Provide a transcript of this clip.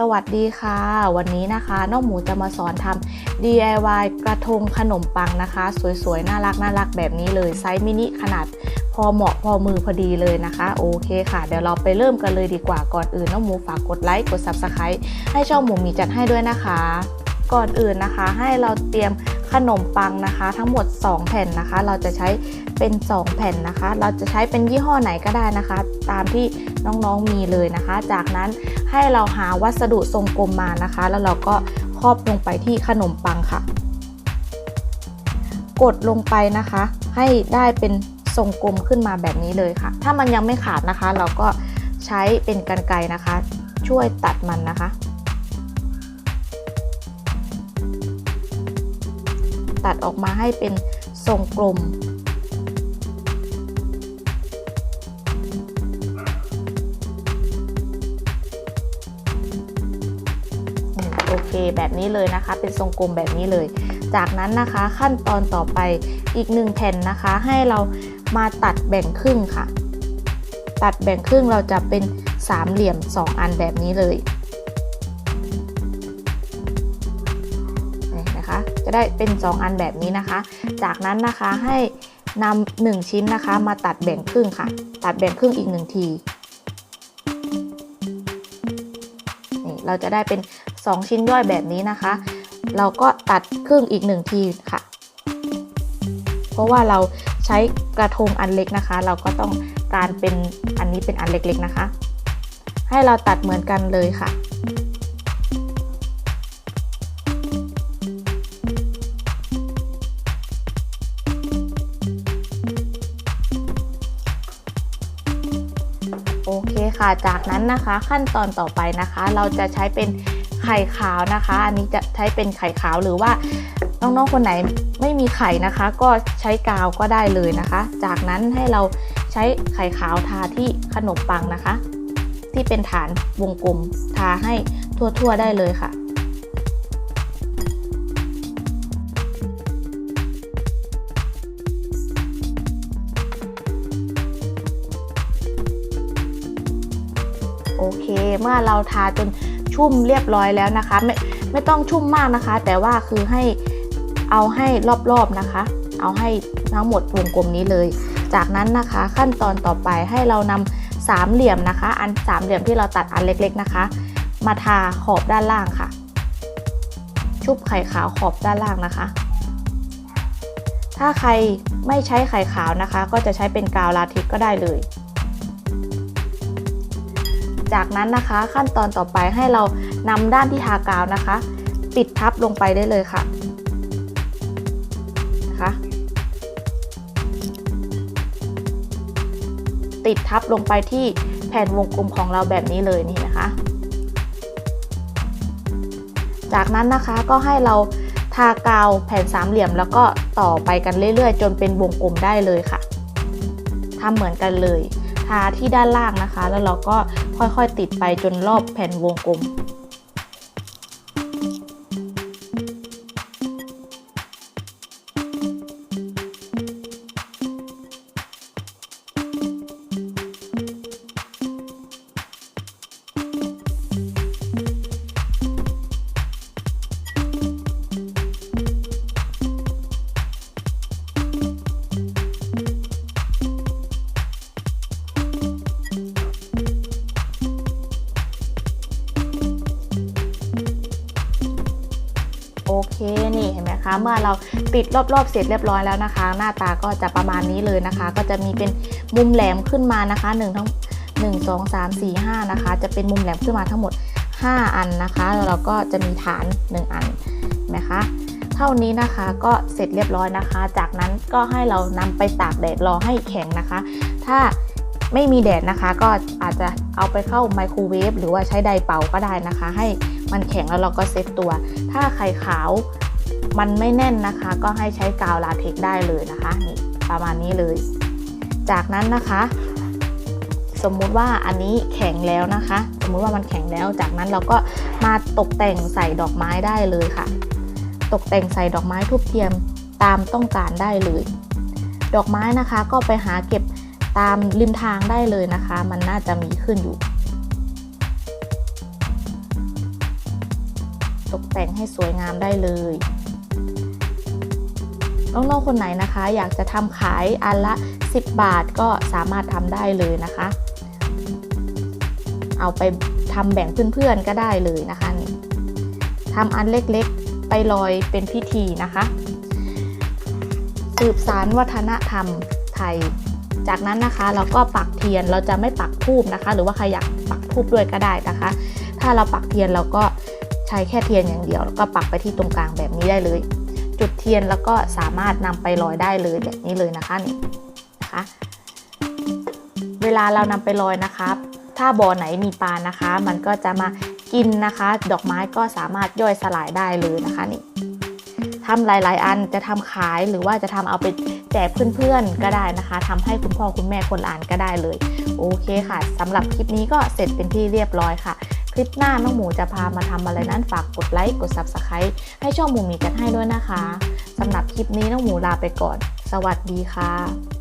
สวัสดีค่ะ วันนี้นะคะน้องหมูจะมาสอนทำ DIY กระทงขนมปังนะคะ สวยๆ น่ารักน่ารักแบบนี้เลยไซส์มินิขนาดพอเหมาะพอมือพอดีเลยนะคะ โอเคค่ะ เดี๋ยวเราไปเริ่มกันเลยดีกว่าก่อนอื่นน้องหมูฝากกดไลค์กด Subscribe ให้ช่องหมูมีจัดให้ด้วยนะคะ ก่อนอื่นนะคะ ให้เราเตรียม ขนมปังนะคะ ทั้งหมด 2 แผ่นนะคะ เราจะใช้เป็น 2 แผ่นนะคะ เราจะใช้เป็นยี่ห้อไหนก็ได้นะคะ ตามที่น้องๆมีเลยนะคะ จากนั้นให้เราหาวัสดุทรงกลมมานะคะ แล้วเราก็ครอบลงไปที่ขนมปังค่ะ กดลงไปนะคะ ให้ได้เป็นทรงกลมขึ้นมาแบบนี้เลยค่ะ ถ้ามันยังไม่ขาดนะคะ เราก็ใช้เป็นกรรไกรนะคะ ช่วยตัดมันนะคะ ตัดออกมาให้เป็นทรงกลมอืมโอเคแบบนี้เลยนะคะ เป็นทรงกลมแบบนี้เลย จากนั้นนะคะขั้นตอนต่อไปอีกหนึ่งแผ่นนะคะ ให้เรามาตัดแบ่งครึ่งค่ะ ตัดแบ่งครึ่งเราจะเป็นสามเหลี่ยม 2 อันแบบนี้เลย นะคะจะได้เป็น 2 อันแบบนี้นะคะ จากนั้นนะคะให้นำหนึ่งชิ้นนะคะ มาตัดแบ่งครึ่งค่ะ ตัดแบ่งครึ่งอีกหนึ่งทีนี่เราจะได้เป็น 2 ชิ้นย่อยแบบนี้นะคะ เราก็ตัดครึ่งอีก1ทีค่ะ เพราะว่าเราใช้กระทงอันเล็กนะคะ เราก็ต้องการเป็นอันนี้เป็นอันเล็กๆนะคะ ให้เราตัดเหมือนกันเลยค่ะ เคค่ะ จากนั้นนะคะขั้นตอนต่อไปนะคะ เราจะใช้เป็นไข่ขาวนะคะ อันนี้จะใช้เป็นไข่ขาวหรือว่าน้องๆคนไหนไม่มีไข่นะคะ ก็ใช้กาวก็ได้เลยนะคะ จากนั้นให้เราใช้ไข่ขาวทาที่ขนมปังนะคะ ที่เป็นฐานวงกลมทาให้ทั่วๆได้เลยค่ะ เค เมื่อเราทาจนชุ่มเรียบร้อยแล้วนะคะ ไม่ไม่ต้องชุ่มมากนะคะ แต่ว่าคือให้เอาให้รอบๆนะคะ เอาให้ทั้งหมดวงกลมนี้เลย จากนั้นนะคะขั้นตอนต่อไปให้เรานำสามเหลี่ยมนะคะ อันสามเหลี่ยมที่เราตัดอันเล็กๆนะคะ มาทาขอบด้านล่างค่ะ ชุบไข่ขาวขอบด้านล่างนะคะ ถ้าใครไม่ใช้ไข่ขาวนะคะ ก็จะใช้เป็นกาวลาเท็กก็ได้เลย จากนั้นนะคะขั้นตอนต่อไปให้เรานำด้านที่ทากาวนะคะติดทับลงไปได้เลยค่ะนะคะติดทับลงไปที่แผ่นวงกลมของเราแบบนี้เลยนี่นะคะ จากนั้นนะคะก็ให้เราทากาวแผ่นสามเหลี่ยมแล้วก็ต่อไปกันเรื่อยๆ จนเป็นวงกลมได้เลยค่ะทำเหมือนกันเลย ทาที่ด้านล่างนะคะ แล้วเราก็ ค่อยๆ ติดไปจนรอบแผ่นวงกลม โอเคนี่เห็นไหมคะ เมื่อเราติดรอบๆเสร็จเรียบร้อยแล้วนะคะ หน้าตาก็จะประมาณนี้เลยนะคะ ก็จะมีเป็นมุมแหลมขึ้นมานะคะ1ทั้ง1 2 3 4 5นะคะ จะเป็นมุมแหลมขึ้นมาทั้งหมด 5 อันนะคะแล้วเราก็จะมีฐาน 1 อันเห็นไหมคะเท่านี้นะคะก็เสร็จเรียบร้อยนะคะ จากนั้นก็ให้เรานำไปตากแดดรอให้แข็งนะคะ ถ้า ไม่มีแดดนะคะ ก็อาจจะเอาไปเข้าไมโครเวฟหรือว่าใช้ไดเป่าก็ได้นะคะ ให้มันแข็งแล้วเราก็เซตตัว ถ้าไข่ขาวมันไม่แน่นนะคะ ก็ให้ใช้กาวลาเท็กได้เลยนะคะนี่ประมาณนี้เลย จากนั้นนะคะ สมมุติว่าอันนี้แข็งแล้วนะคะ สมมุติว่ามันแข็งแล้ว จากนั้นเราก็มาตกแต่งใส่ดอกไม้ได้เลยค่ะ ตกแต่งใส่ดอกไม้ทุบเทียมตามต้องการได้เลย ดอกไม้นะคะก็ไปหาเก็บ ตามริมทางได้เลยนะคะ มันน่าจะมีขึ้นอยู่ ตกแต่งให้สวยงามได้เลยน้องๆคนไหนนะคะ อยากจะทำขายอันละ 10 บาทก็สามารถทำได้เลยนะคะ เอาไปทำแบ่งเพื่อนๆก็ได้เลยนะคะทำอันเล็กๆไปลอยเป็นพิธีนะคะ สืบสารวัฒนธรรมไทย จากนั้นนะคะเราก็ปักเทียนเราจะไม่ปักทูบนะคะ หรือว่าใครอยากปักทูบด้วยก็ได้นะคะ ถ้าเราปักเทียนเราก็ใช้แค่เทียนอย่างเดียว แล้วก็ปักไปที่ตรงกลางแบบนี้ได้เลย จุดเทียนแล้วก็สามารถนำไปลอยได้เลยแบบนี้เลยนะคะนี่นะคะ เวลาเรานำไปลอยนะคะถ้าบ่อไหนมีปลานะคะ มันก็จะมากินนะคะ ดอกไม้ก็สามารถย่อยสลายได้เลยนะคะนี่ทำหลาย ๆ อันจะทำขายหรือว่าจะทำเอาไป แจกเพื่อนๆก็ได้นะคะทำให้คุณพ่อคุณแม่คนอ่านก็ได้เลย โอเคค่ะสำหรับคลิปนี้ก็เสร็จเป็นที่เรียบร้อยค่ะ คลิปหน้าน้องหมูจะพามาทำอะไรนั้นฝากกดไลค์กด Subscribe ให้ช่องหมูมีกันให้ด้วยนะคะสำหรับคลิปนี้น้องหมูลาไปก่อน สวัสดีค่ะ